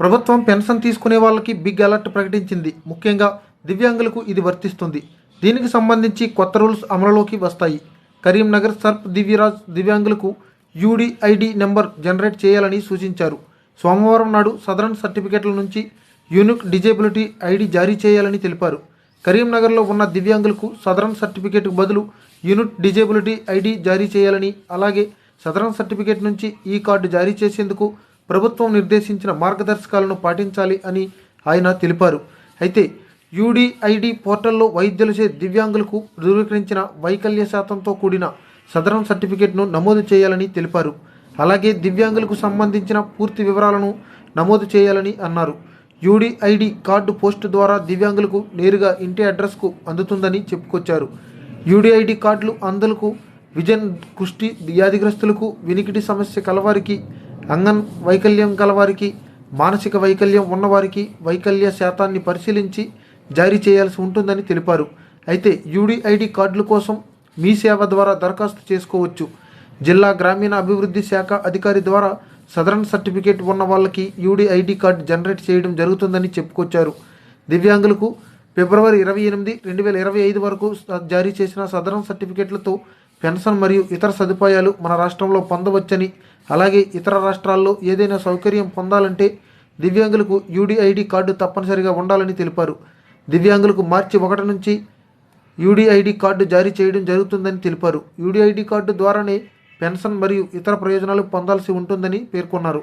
ప్రభుత్వం పెన్షన్ తీసుకునే వాళ్ళకి బిగ్ అలర్ట్ ప్రకటించింది. ముఖ్యంగా దివ్యాంగులకు ఇది వర్తిస్తుంది. దీనికి సంబంధించి కొత్త రూల్స్ అమలులోకి వస్తాయి. కరీంనగర్ సర్ప్ దివ్యరాజ్ దివ్యాంగులకు యూడిఐడి నెంబర్ జనరేట్ చేయాలని సూచించారు. సోమవారం నాడు సదరన్ సర్టిఫికెట్ల నుంచి యూనిక్ డిజేబిలిటీ ఐడి జారీ చేయాలని తెలిపారు. కరీంనగర్లో ఉన్న దివ్యాంగులకు సదరన్ సర్టిఫికేట్కు బదులు యూనిట్ డిజేబిలిటీ ఐడి జారీ చేయాలని అలాగే సదరన్ సర్టిఫికేట్ నుంచి ఈ కార్డు జారీ చేసేందుకు ప్రభుత్వం నిర్దేశించిన మార్గదర్శకాలను పాటించాలి అని ఆయన తెలిపారు. అయితే యూడిఐడి పోర్టల్లో వైద్యులచే దివ్యాంగులకు ధృవీకరించిన వైకల్య శాతంతో కూడిన సదరన్ సర్టిఫికేట్ను నమోదు చేయాలని తెలిపారు. అలాగే దివ్యాంగులకు సంబంధించిన పూర్తి వివరాలను నమోదు చేయాలని అన్నారు. యూడిఐడి కార్డు పోస్ట్ ద్వారా దివ్యాంగులకు నేరుగా ఇంటి అడ్రస్కు అందుతుందని చెప్పుకొచ్చారు. యూడిఐడి కార్డులు అందలకు విజన్ కుష్టి వ్యాధిగ్రస్తులకు వినికిడి సమస్య కలవారికి అంగన్ వైకల్యం గలవారికి మానసిక వైకల్యం ఉన్నవారికి వైకల్య శాతాన్ని పరిశీలించి జారీ చేయాల్సి ఉంటుందని తెలిపారు. అయితే యూడిఐడి కార్డుల కోసం మీ సేవ ద్వారా దరఖాస్తు చేసుకోవచ్చు. జిల్లా గ్రామీణ అభివృద్ధి శాఖ అధికారి ద్వారా సదరన్ సర్టిఫికేట్ ఉన్న వాళ్ళకి యూడిఐడి కార్డు జనరేట్ చేయడం జరుగుతుందని చెప్పుకొచ్చారు. దివ్యాంగులకు ఫిబ్రవరి ఇరవై ఎనిమిది రెండు వేల ఇరవై ఐదు వరకు జారీ చేసిన సదరన్ సర్టిఫికేట్లతో పెన్షన్ మరియు ఇతర సదుపాయాలు మన రాష్ట్రంలో పొందవచ్చని అలాగే ఇతర రాష్ట్రాల్లో ఏదైనా సౌకర్యం పొందాలంటే దివ్యాంగులకు యూడిఐడి కార్డు తప్పనిసరిగా ఉండాలని తెలిపారు. దివ్యాంగులకు మార్చి ఒకటి నుంచి యూడిఐడి కార్డు జారీ చేయడం జరుగుతుందని తెలిపారు. యూడిఐడి కార్డు ద్వారానే పెన్షన్ మరియు ఇతర ప్రయోజనాలు పొందాల్సి ఉంటుందని పేర్కొన్నారు.